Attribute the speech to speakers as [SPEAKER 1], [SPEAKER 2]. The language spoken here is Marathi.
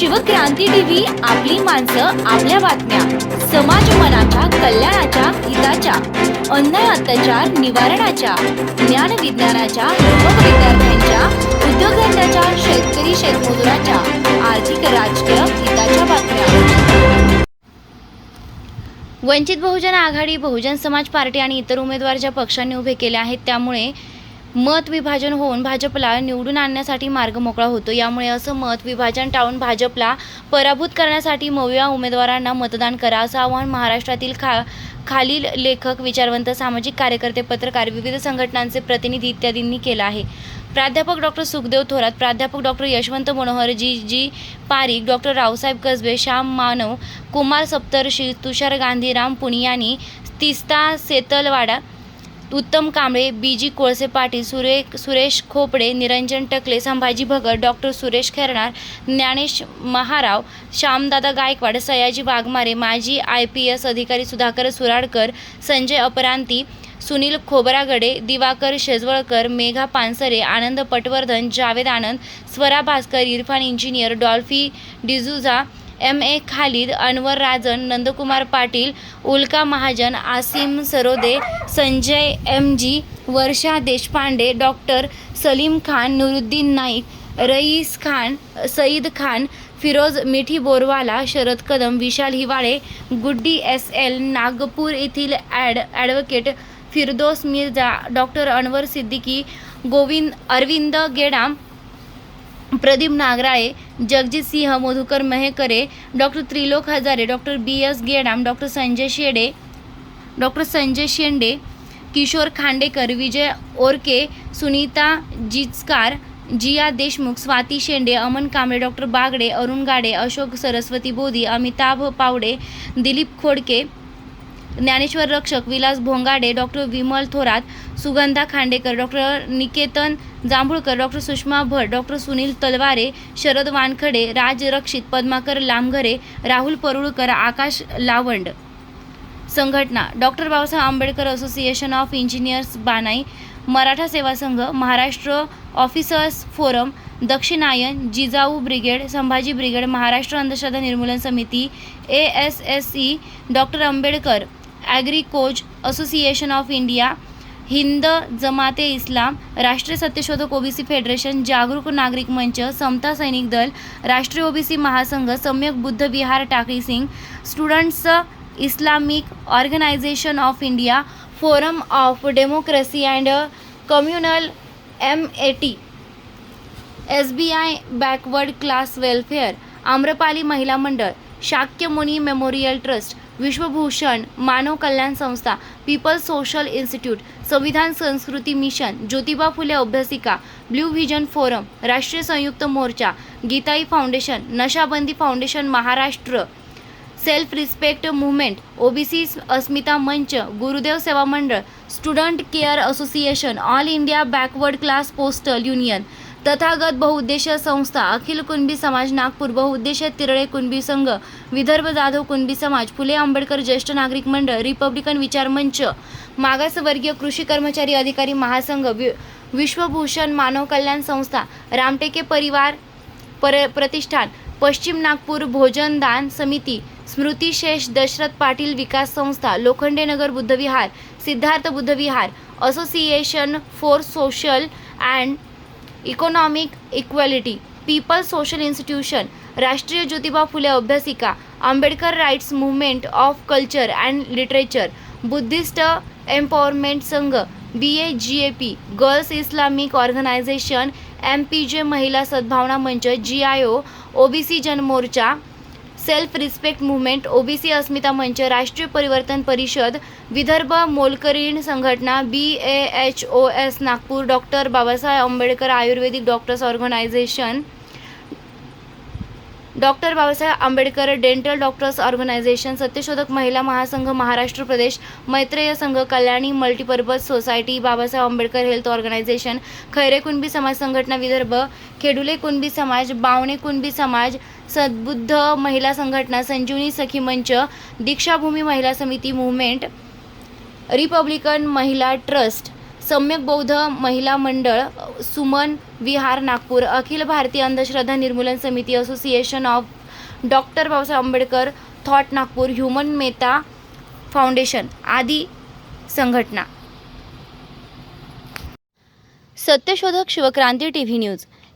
[SPEAKER 1] शिवक्रांती टीव्ही आपली माणसं आपल्या बातम्या. समाज मनाच्या कल्याणाच्या हिताच्या. अन्याय अत्याचार निवारणाच्या. ज्ञान विज्ञानाच्या युवक विद्यार्थ्यांच्या उद्योगधंद्याच्या शेतकरी शेतमजुराच्या. आर्थिक राजकीय हिताच्या बातम्या. वंचित बहुजन आघाडी बहुजन समाज पार्टी आणि इतर उमेदवार ज्या पक्षांनी उभे केले आहेत त्यामुळे मत विभाजन होऊन भाजपला निवडून आणण्यासाठी मार्ग मोकळा होतो. यामुळे असं मत विभाजन टाळून भाजपला पराभूत करण्यासाठी मविया उमेदवारांना मतदान करा असं आवाहन महाराष्ट्रातील खा खालील लेखक विचारवंत सामाजिक कार्यकर्ते पत्रकार विविध संघटनांचे प्रतिनिधी इत्यादींनी केलं आहे. प्राध्यापक डॉक्टर सुखदेव थोरात प्राध्यापक doctor Yashwant Manohar G. G Parikh doctor Raosaheb Kasbe Shyam Manav Kumar Saptarshi Tushar Gandhi Ram Puniyani Teesta Setalvad Uttam Kamble B G Kolse Patil सुरे सुरेश खोपडे निरंजन टकले संभाजी भगत डॉक्टर सुरेश खेरणार ज्ञानेश महाराव श्यामदादा गायकवाड सयाजी वाघमारे माजी आय पी एस अधिकारी Sudhakar Suradkar Sanjay Aparanti Sunil Khobragade Diwakar Shejwalkar Megha Pansare Anand Patwardhan Javed Anand Swara Bhaskar Irfan Engineer Dolphy D'Souza M A Khalid Anwar Rajan Nandkumar Patil Ulka Mahajan Asim Sarode Sanjay M G Varsha Deshpande doctor Salim Khan Nuruddin Naik Rais Khan Sayeed Khan Firoz Mithiborwala Sharad Kadam Vishal Hiwale Guddi S L Nagpur येथील ad advocate Firdos Mirza doctor Anwar Siddiqui Govind Arvind Gedam Pradeep Nagrale Jagjit Singh Madhukar Mehkare doctor Trilok Hazare doctor B S Gedam doctor Sanjay Shede doctor Sanjay Shende Kishor Khandekar Vijay Orke Sunita Jichkar Jiya Deshmukh Swati Shende Aman Kamble doctor Bagde Arun Gade Ashok Saraswati Bodhi Amitabh Pawde Dilip Khodke Dnyaneshwar Rakshak Vilas Bhongade doctor Vimal Thorat Sugandha Khandekar doctor Niketan Jambhulkar doctor Sushma Bhat doctor Sunil Talware Sharad Wankhade Raj Rakshit Padmakar Lambghare Rahul Parulkar Akash Lawand. संघटना doctor Babasaheb Ambedkar association of engineers BANAI Maratha Seva Sangh Maharashtra officers forum Dakshinayan Jijau brigade Sambhaji brigade Maharashtra Andhashraddha Nirmoolan Samiti A S S C doctor Ambedkar agricos association of India Hind Jamaat Islam Rashtriya Satyashodhak OBC federation जागरूक नागरिक मंच समता सैनिक दल Rashtriya OBC Mahasangh Samyak Buddha Vihar Takli Singh students Islamic organisation of India forum of democracy and communal M A T S B I backward class welfare Amrapali Mahila Mandal Shakyamuni memorial trust Vishwabhushan Manav Kalyan Sanstha people's social institute Samvidhan Sanskriti mission Jyotiba Phule Abhyasika blue vision forum Rashtriya Sanyukt Morcha Gitai foundation Nashabandi foundation Maharashtra self respect movement OBC Asmita Manch Gurudev Seva Mandal student care association all India backward class postal union Tathagat Bahuuddeshiya Sanstha Akhil Kunbi समाज नागपूर बहुउद्देशीय तिरळे कुणबी संघ विदर्भ जाधव कुणबी समाज फुले आंबेडकर ज्येष्ठ नागरिक मंडळ रिपब्लिकन विचार मंच मागासवर्गीय कृषी कर्मचारी अधिकारी महासंघ वि विश्वभूषण मानव कल्याण संस्था रामटेके परिवार पर प्रतिष्ठान पश्चिम नागपूर भोजन दान समिती स्मृतीशेष Dashrath Patil Vikas Sanstha Lokhande Nagar Buddhavihar Siddharth Buddhavihar association for social and economic equality people social institution Rashtriya Jyotiba Phule Abhyasika Ambedkar rights movement of culture and literature Buddhist empowerment Sangh B A G A P girls Islamic organisation M P J Mahila Sadbhavana Manch G I O OBC Janmorcha self respect movement OBC Asmita Manch Rashtriya Parivartan Parishad Vidarbha Molkarin Sanghatana B A H O S Nagpur doctor Babasaheb Ambedkar Ayurvedic doctors organisation. Doctor Babasaheb Ambedkar dental doctors organisation Satyashodhak Mahila Mahasangh Maharashtra Pradesh Maitreya Sangh Kalyani multipurpose society Babasaheb Ambedkar health organisation Khaire Kunbi Samaj Sanghatana Vidarbha खेडुले Kunbi समाज बावणे कुणबी समाज सद्बुद्ध महिला संघटना संजीवनी सखी मंच दीक्षाभूमी महिला समिती मुवमेंट रिपब्लिकन महिला ट्रस्ट सम्यक बौद्ध महिला मंडळ सुमन विहार नागपूर अखिल Bharatiya Andhashraddha Nirmoolan Samiti association of doctor Babasaheb Ambedkar thought Nagpur human Metta foundation आदी संघटना. सत्यशोधक शिवक्रांती टी व्ही न्यूज.